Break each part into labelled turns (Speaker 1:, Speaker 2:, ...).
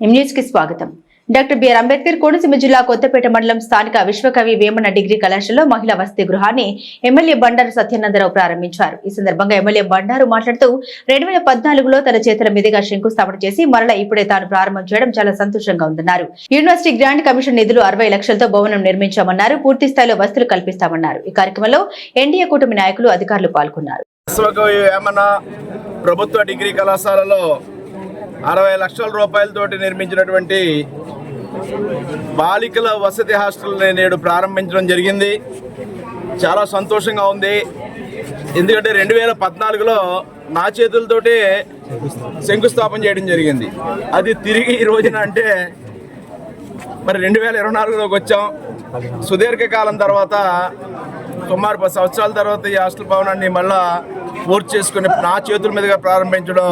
Speaker 1: కి స్వాగతం. Doctor B R Ambedkar Konaseema జిల్లా కొత్తపేట మండలం స్థానిక విశ్వకవి వేమన డిగ్రీ కళాశాలలో మహిళా వసతి గృహాన్ని ఎమ్మెల్యే బండారు సత్యనందరావు ప్రారంభించారు. ఈ సందర్భంగా ఎమ్మెల్యే బండారు మాట్లాడుతూ రెండు వేల పద్నాలుగులో తన చేతుల మీదుగా శంకుస్థాపన చేసి మరలా ఇప్పుడే తాను ప్రారంభం చేయడం చాలా సంతోషంగా ఉందన్నారు. యూనివర్సిటీ గ్రాంట్ కమిషన్ నిధులు అరవై లక్షలతో భవనం నిర్మించామన్నారు. పూర్తి స్థాయిలో వసతులు కల్పిస్తామన్నారు. ఈ కార్యక్రమంలో ఎన్డీఏ కూటమి నాయకులు అధికారులు పాల్గొన్నారు.
Speaker 2: ప్రభుత్వ డిగ్రీ కళాశాలలో అరవై లక్షల రూపాయలతోటి నిర్మించినటువంటి బాలికల వసతి హాస్టల్ని నేడు ప్రారంభించడం జరిగింది. చాలా సంతోషంగా ఉంది. ఎందుకంటే రెండు వేల పద్నాలుగులో నా చేతులతోటి శంకుస్థాపన చేయడం జరిగింది. అది తిరిగి ఈ రోజున అంటే మరి రెండు వేల ఇరవై నాలుగులోకి వచ్చాం. సుదీర్ఘకాలం తర్వాత సుమారు పది సంవత్సరాల తర్వాత ఈ హాస్టల్ భవనాన్ని మళ్ళా పూర్తి చేసుకుని నా చేతుల మీదుగా ప్రారంభించడం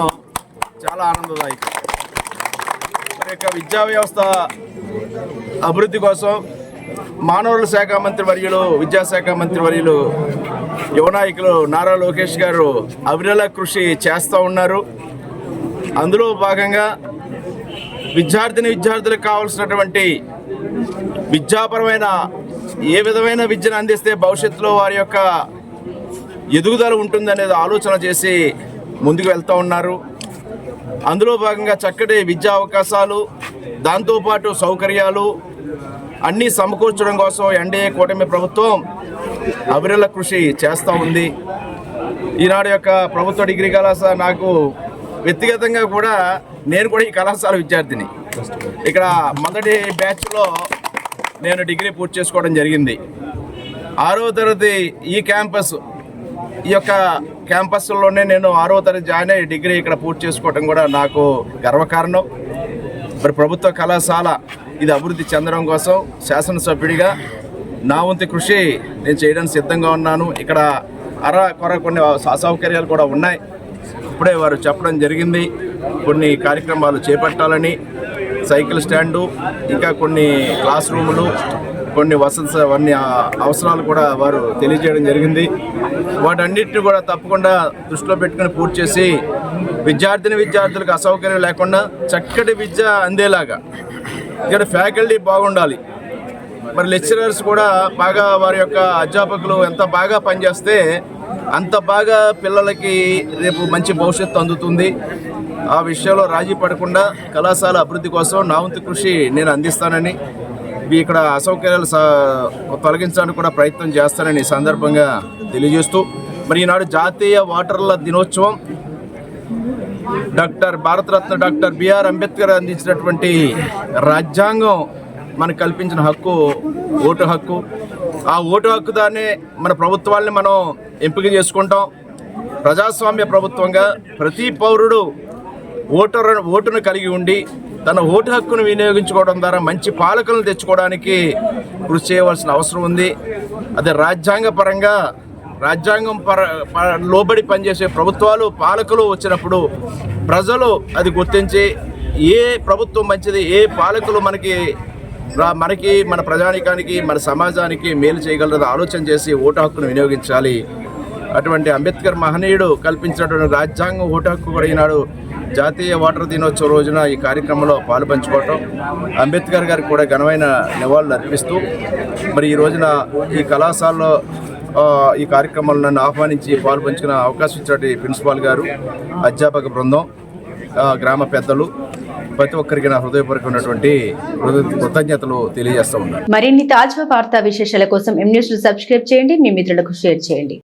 Speaker 2: చాలా ఆనందదాయకం. మరి యొక్క విద్యా వ్యవస్థ అభివృద్ధి కోసం మానవుల శాఖ మంత్రి వర్యులు విద్యాశాఖ మంత్రి వర్యులు యువనాయకులు నారా లోకేష్ గారు అవిరల కృషి చేస్తూ ఉన్నారు. అందులో భాగంగా విద్యార్థిని విద్యార్థులకు కావాల్సినటువంటి విద్యాపరమైన ఏ విధమైన విద్యను అందిస్తే భవిష్యత్తులో వారి యొక్క ఎదుగుదల ఉంటుందనేది ఆలోచన చేసి ముందుకు వెళ్తూ ఉన్నారు. అందులో భాగంగా చక్కటి విద్యా అవకాశాలు దాంతోపాటు సౌకర్యాలు అన్నీ సమకూర్చడం కోసం ఎన్డీఏ కూటమి ప్రభుత్వం అవిరల కృషి చేస్తూ ఉంది. ఈనాడు యొక్క ప్రభుత్వ డిగ్రీ కళాశాల నాకు వ్యక్తిగతంగా కూడా నేను కూడా ఈ కళాశాల విద్యార్థిని. ఇక్కడ మొదటి బ్యాచ్లో నేను డిగ్రీ పూర్తి చేసుకోవడం జరిగింది. ఆరో తరగతి ఈ క్యాంపస్ ఈ యొక్క క్యాంపస్లోనే నేను ఆరో తరగతి జాయిన్ అయ్యి డిగ్రీ ఇక్కడ పూర్తి చేసుకోవడం కూడా నాకు గర్వకారణం. మరి ప్రభుత్వ కళాశాల ఇది అభివృద్ధి చెందడం కోసం శాసనసభ్యుడిగా నా వంతు కృషి నేను చేయడానికి సిద్ధంగా ఉన్నాను. ఇక్కడ అర కొర కొన్ని అసౌకర్యాలు కూడా ఉన్నాయి. ఇప్పుడే వారు చెప్పడం జరిగింది. కొన్ని కార్యక్రమాలు చేపట్టాలని సైకిల్ స్టాండు ఇంకా కొన్ని క్లాస్ రూములు కొన్ని వసతి అన్ని అవసరాలు కూడా వారు తెలియజేయడం జరిగింది. వాటన్నిటిని కూడా తప్పకుండా దృష్టిలో పెట్టుకుని పూర్తి చేసి విద్యార్థిని విద్యార్థులకు అసౌకర్యం లేకుండా చక్కటి విద్య అందేలాగా ఇక్కడ ఫ్యాకల్టీ బాగుండాలి. మరి లెక్చరర్స్ కూడా బాగా వారి యొక్క అధ్యాపకులు ఎంత బాగా పనిచేస్తే అంత బాగా పిల్లలకి రేపు మంచి భవిష్యత్తు అందుతుంది. ఆ విషయంలో రాజీ పడకుండా కళాశాల అభివృద్ధి కోసం నా వంతు కృషి నేను అందిస్తానని ఇక్కడ అసౌకర్యాలు స- తొలగించడానికి కూడా ప్రయత్నం చేస్తారని ఈ సందర్భంగా తెలియజేస్తూ మరి ఈనాడు జాతీయ వాటర్ల దినోత్సవం doctor Bharat Ratna doctor B R Ambedkar అందించినటువంటి రాజ్యాంగం మనకు కల్పించిన హక్కు ఓటు హక్కు. ఆ ఓటు హక్కు దాన్ని మన ప్రభుత్వాల్ని మనం ఎంపిక చేసుకుంటాం. ప్రజాస్వామ్య ప్రభుత్వంగా ప్రతి పౌరుడు ఓటర్ ఓటును కలిగి ఉండి తన ఓటు హక్కును వినియోగించుకోవడం ద్వారా మంచి పాలకులను తెచ్చుకోవడానికి కృషి చేయవలసిన అవసరం ఉంది. అదే రాజ్యాంగ పరంగా రాజ్యాంగం పర ప- లోబడి పనిచేసే ప్రభుత్వాలు పాలకులు వచ్చినప్పుడు ప్రజలు అది గుర్తించి ఏ ప్రభుత్వం మంచిది ఏ పాలకులు మనకి రా- మనకి మన ప్రజానికానికి మన సమాజానికి మేలు చేయగలరని ఆలోచన చేసి ఓటు హక్కును వినియోగించాలి. అటువంటి అంబేద్కర్ మహనీయుడు కల్పించినటువంటి రాజ్యాంగం ఓటు హక్కు కూడా ఈనాడు జాతీయ వాటర్ దినోత్సవం రోజున ఈ కార్యక్రమంలో పాల్పంచుకోవటం అంబేద్కర్ గారికి కూడా ఘనమైన నివాళులు అర్పిస్తూ మరి ఈ రోజున ఈ కళాశాలలో ఈ కార్యక్రమంలో నన్ను ఆహ్వానించి పాల్పంచుకున్న అవకాశం ఇచ్చినటువంటి ప్రిన్సిపాల్ గారు అధ్యాపక బృందం గ్రామ పెద్దలు ప్రతి ఒక్కరికి నా హృదయపూర్వకమైనటువంటి కృత- కృతజ్ఞతలు తెలియజేస్తా ఉన్నాను
Speaker 1: మరిన్ని తాజా వార్తా విశేషాల కోసం ఎం న్యూస్ సబ్స్క్రైబ్ చేయండి మీ మిత్రులకు షేర్ చేయండి.